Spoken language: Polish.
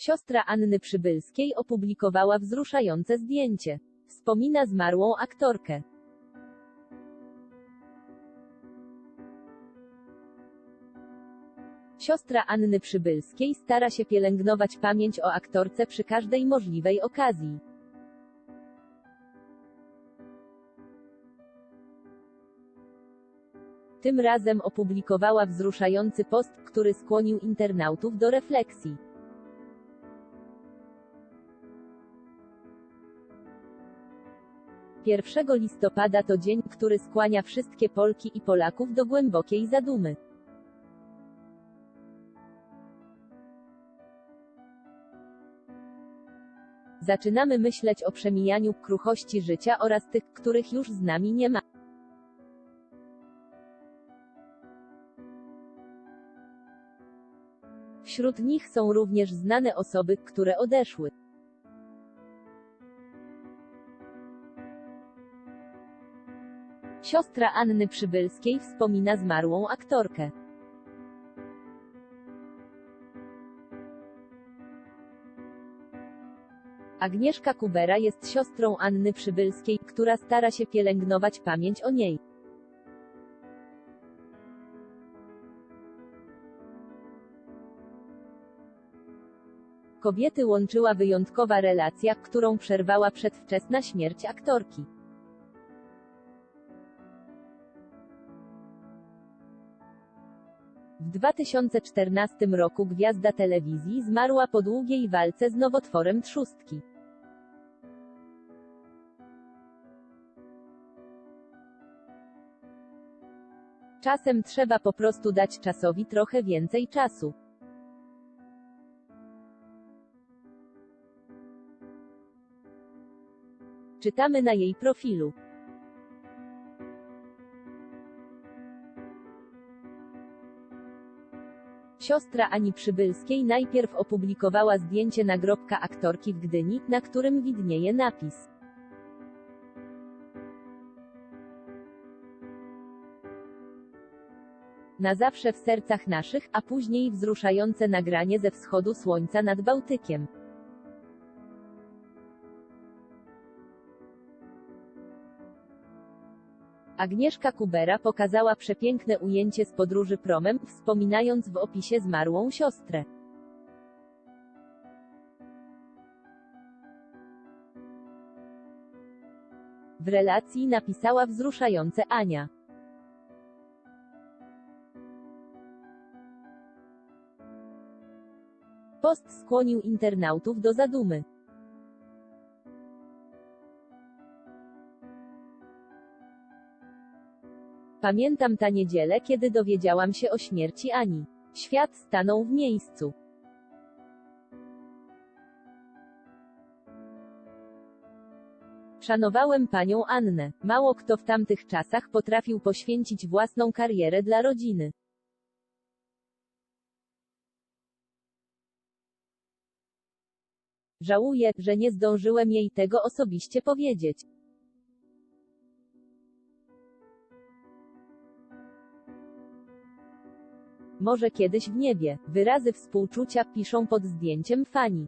Siostra Anny Przybylskiej opublikowała wzruszające zdjęcie. Wspomina zmarłą aktorkę. Siostra Anny Przybylskiej stara się pielęgnować pamięć o aktorce przy każdej możliwej okazji. Tym razem opublikowała wzruszający post, który skłonił internautów do refleksji. Pierwszego listopada to dzień, który skłania wszystkie Polki i Polaków do głębokiej zadumy. Zaczynamy myśleć o przemijaniu kruchości życia oraz tych, których już z nami nie ma. Wśród nich są również znane osoby, które odeszły. Siostra Anny Przybylskiej wspomina zmarłą aktorkę. Agnieszka Kubera jest siostrą Anny Przybylskiej, która stara się pielęgnować pamięć o niej. Kobiety łączyła wyjątkowa relacja, którą przerwała przedwczesna śmierć aktorki. W 2014 roku gwiazda telewizji zmarła po długiej walce z nowotworem trzustki. Czasem trzeba po prostu dać czasowi trochę więcej czasu. Czytamy na jej profilu. Siostra Ani Przybylskiej najpierw opublikowała zdjęcie nagrobka aktorki w Gdyni, na którym widnieje napis. Na zawsze w sercach naszych, a później wzruszające nagranie ze wschodu słońca nad Bałtykiem. Agnieszka Kubera pokazała przepiękne ujęcie z podróży promem, wspominając w opisie zmarłą siostrę. W relacji napisała wzruszające Ania. Post skłonił internautów do zadumy. Pamiętam ta niedzielę, kiedy dowiedziałam się o śmierci Ani. Świat stanął w miejscu. Szanowałem panią Annę. Mało kto w tamtych czasach potrafił poświęcić własną karierę dla rodziny. Żałuję, że nie zdążyłem jej tego osobiście powiedzieć. Może kiedyś w niebie. Wyrazy współczucia piszą pod zdjęciem fani.